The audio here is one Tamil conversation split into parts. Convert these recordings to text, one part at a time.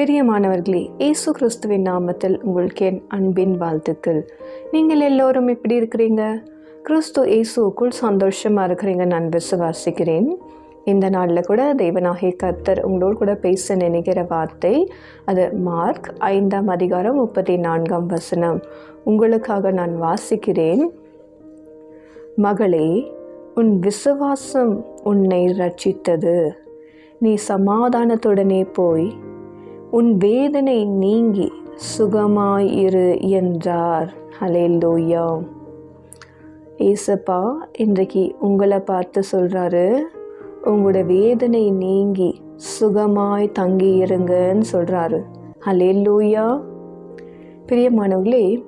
பிரியமானவர்களே இயேசு கிறிஸ்துவின் நாமத்தில் உங்களுக்கு என் அன்பின் வாழ்த்துக்கள். நீங்கள் எல்லோரும் எப்படி இருக்கிறீங்க? கிறிஸ்து இயேசுக்குள் சந்தோஷமாக இருக்கிறீங்க நான் விசுவாசிக்கிறேன். இந்த நாளில் கூட தெய்வநாகி கர்த்தர் உங்களோடு கூட பேச நினைக்கிற வார்த்தை அது மார்க் ஐந்தாம் அதிகாரம் முப்பத்தி நான்காம் வசனம். உங்களுக்காக நான் வாசிக்கிறேன். மகளே உன் விசுவாசம் உன்னை ரட்சித்தது நீ சமாதானத்துடனே போய் உன் வேதனை நீங்கி சுகமாயிரு என்றார். ஹலேலூயா ஏசப்பா இன்றைக்கு உங்களை பார்த்து சொல்கிறாரு உங்களோட வேதனை நீங்கி சுகமாய் தங்கி இருங்கன்னு சொல்கிறாரு ஹலேலூயா பிரியமானவர்களே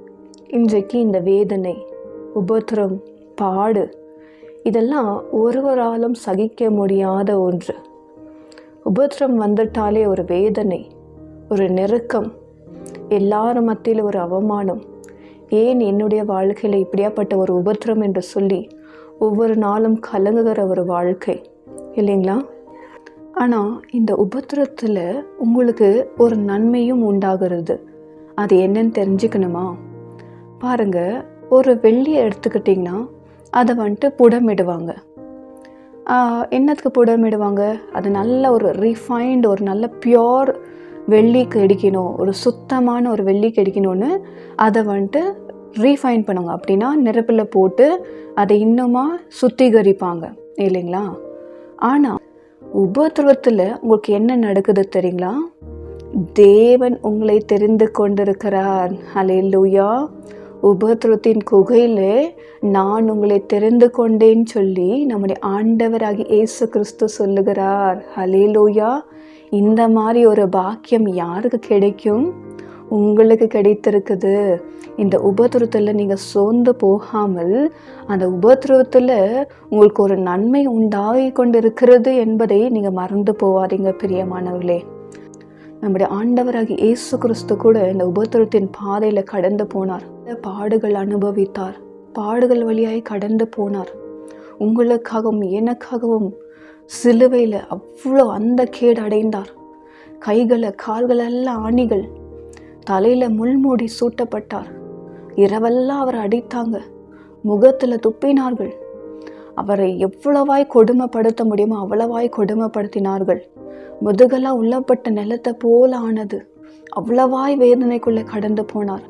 இன்றைக்கு இந்த வேதனை உபத்திரம் பாடு இதெல்லாம் ஒருவராலும் சகிக்க முடியாத ஒன்று. உபத்திரம் வந்துட்டாலே ஒரு வேதனை ஒரு நெருக்கம் எல்லாரும் மத்தியில் ஒரு அவமானம். ஏன் என்னுடைய வாழ்க்கையில் இப்படியாப்பட்ட ஒரு உபத்திரம் என்று சொல்லி ஒவ்வொரு நாளும் கலங்குகிற ஒரு வாழ்க்கை இல்லைங்களா? ஆனால் இந்த உபத்திரத்தில் உங்களுக்கு ஒரு நன்மையும் உண்டாகிறது. அது என்னன்னு தெரிஞ்சுக்கணுமா? பாருங்கள் ஒரு வெள்ளியை எடுத்துக்கிட்டிங்கன்னா அதை வந்துட்டு புடமிடுவாங்க. என்னத்துக்கு புடமிடுவாங்க? அது நல்ல ஒரு ரீஃபைண்ட் ஒரு நல்ல பியோர் வெள்ளி கிடைக்கணும் ஒரு சுத்தமான ஒரு வெள்ளி கிடைக்கணும்னு அதை வந்துட்டு ரீஃபைன் பண்ணுவாங்க அப்படின்னா நெருப்பில் போட்டு அதை இன்னுமா சுத்திகரிப்பாங்க. இல்லைங்களா? ஆனால் உபத்திரவத்தில் உங்களுக்கு என்ன நடக்குது தெரியுங்களா? தேவன் உங்களை தெரிந்து கொண்டிருக்கிறார். லூயா உபத்திரத்தின் குகையில் நான் உங்களை தெரிந்து கொண்டேன்னு சொல்லி நம்முடைய ஆண்டவராகி இயேசு கிறிஸ்து சொல்லுகிறார். ஹலேலோயா இந்த மாதிரி ஒரு பாக்கியம் யாருக்கு கிடைக்கும்? உங்களுக்கு கிடைத்திருக்குது. இந்த உபத்திரத்தில் நீங்கள் சோர்ந்து போகாமல் அந்த உபத்திரத்தில் உங்களுக்கு ஒரு நன்மை உண்டாகி கொண்டிருக்கிறது என்பதை நீங்கள் மறந்து போவாதீங்க பிரியமானவர்களே. நம்முடைய ஆண்டவராகி இயேசு கிறிஸ்து கூட இந்த உபத்திரத்தின் பாதையில் கடந்து போனார். பாடுகள் அனுபவித்தார். பாடுகள் வழியாய் கடந்து போனார். உங்களுக்காகவும் எனக்காகவும் சிலுவையில் அவ்வளோ அந்த கேடு அடைந்தார். கைகளை கால்களெல்லாம் ஆணிகள் தலையில் முள்மூடி சூட்டப்பட்டார். இரவெல்லாம் அவரை அடித்தாங்க. முகத்தில் துப்பினார்கள். அவரை எவ்வளவாய் கொடுமைப்படுத்த முடியுமோ அவ்வளவாய் கொடுமைப்படுத்தினார்கள். முதுகெல்லாம் உள்ளப்பட்ட நிலத்தை போல ஆனது. அவ்வளவாய் வேதனைக்குள்ளே கடந்து போனார்.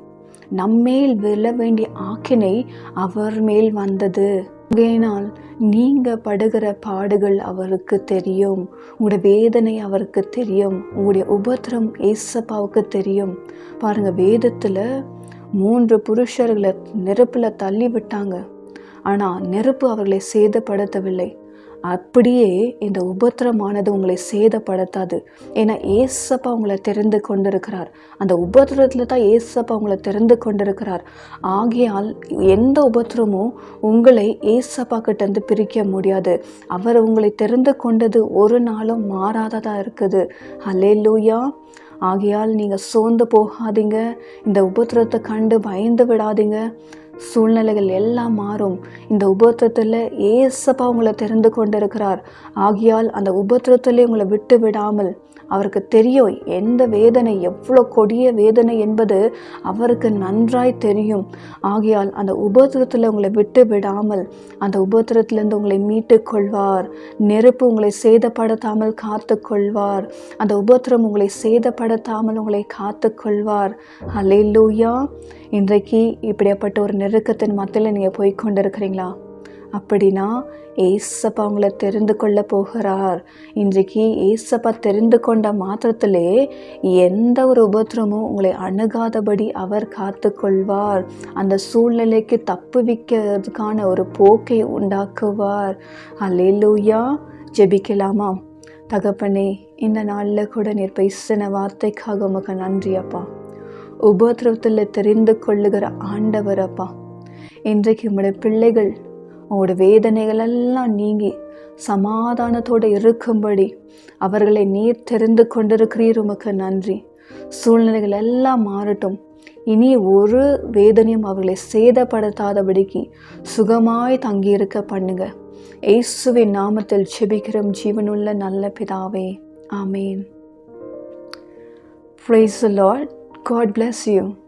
நம்மேல் விழ வேண்டிய ஆக்கினை அவர் மேல் வந்தது. ஆகையினால் நீங்கள் படுகிற பாடுகள் அவருக்கு தெரியும். உங்களுடைய வேதனை அவருக்கு தெரியும். உங்களுடைய உபத்திரம் ஏசப்பாவுக்கு தெரியும். பாருங்க வேதத்தில் மூன்று புருஷர்களை நெருப்பில் தள்ளி விட்டாங்க ஆனால் நெருப்பு அவர்களை சேதப்படுத்தவில்லை. அப்படியே இந்த உபத்திரமானது உங்களை சேதப்படுத்தாது. ஏன்னா ஏசப்பா உங்களை தெரிந்து கொண்டிருக்கிறார். அந்த உபத்திரத்தில் தான் ஏசப்பா உங்களை தெரிந்து கொண்டிருக்கிறார். ஆகையால் எந்த உபத்திரமும் உங்களை ஏசப்பா கிட்டேருந்து பிரிக்க முடியாது. அவர் உங்களை தெரிந்து கொண்டது ஒரு நாளும் மாறாததாக இருக்குது. ஹalleluya. ஆகையால் நீங்கள் சோர்ந்து போகாதீங்க. இந்த உபத்திரத்தை கண்டு பயந்து விடாதீங்க. சூழ்நிலைகள் எல்லாம் மாறும். இந்த உபத்திரத்தில் ஏசப்பா உங்களை தெரிந்து கொண்டிருக்கிறார். ஆகையால் அந்த உபத்திரத்திலே உங்களை விட்டு விடாமல் அவருக்கு தெரியும் எந்த வேதனை எவ்வளோ கொடிய வேதனை என்பது அவருக்கு நன்றாய் தெரியும். ஆகையால் அந்த உபத்திரத்தில் உங்களை விட்டு விடாமல் அந்த உபத்திரத்திலிருந்து உங்களை மீட்டு கொள்வார் நெருப்பு உங்களை சேதப்படுத்தாமல் காத்து கொள்வார் அந்த உபத்திரம் உங்களை சேதப்படுத்தாமல் உங்களை காத்து கொள்வார் லூயா இன்றைக்கு இப்படியாப்பட்ட ஒரு நெருக்கத்தின் மத்தியில் நீங்கள் போய் கொண்டிருக்கிறீங்களா? அப்படின்னா ஏசப்பா உங்களை தெரிந்து கொள்ள போகிறார். இன்றைக்கு ஏசப்பா தெரிந்து கொண்ட மாத்திரத்திலே எந்த ஒரு உபத்திரமும் உங்களை அணுகாதபடி அவர் காத்து கொள்வார். அந்த சூழ்நிலைக்கு தப்புவிக்கிறதுக்கான ஒரு போக்கை உண்டாக்குவார். அல்லேலூயா ஜெபிக்கலாமா? தகப்பனே இந்த நாளில் கூட நீர் பேசின வார்த்தைக்காக உமக்கு நன்றி அப்பா. உபத்திரத்தில் தெரிந்து கொள்ளுகிற ஆண்டவர் அப்பா. இன்றைக்கு உங்களுடைய பிள்ளைகள் உங்களோட வேதனைகள் எல்லாம் நீங்கி சமாதானத்தோடு இருக்கும்படி அவர்களை நீர் தெரிந்து கொண்டிருக்கிறீர் உமக்கு நன்றி. சூழ்நிலைகள் எல்லாம் மாறட்டும். இனி ஒரு வேதனையும் அவர்களை சேதப்படுத்தாதபடிக்கு சுகமாய் தங்கியிருக்க பண்ணுங்க. இயேசுவின் நாமத்தில் செபிக்கிறோம் ஜீவனுள்ள நல்ல பிதாவே. ஆமேன். Praise the Lord. God bless you.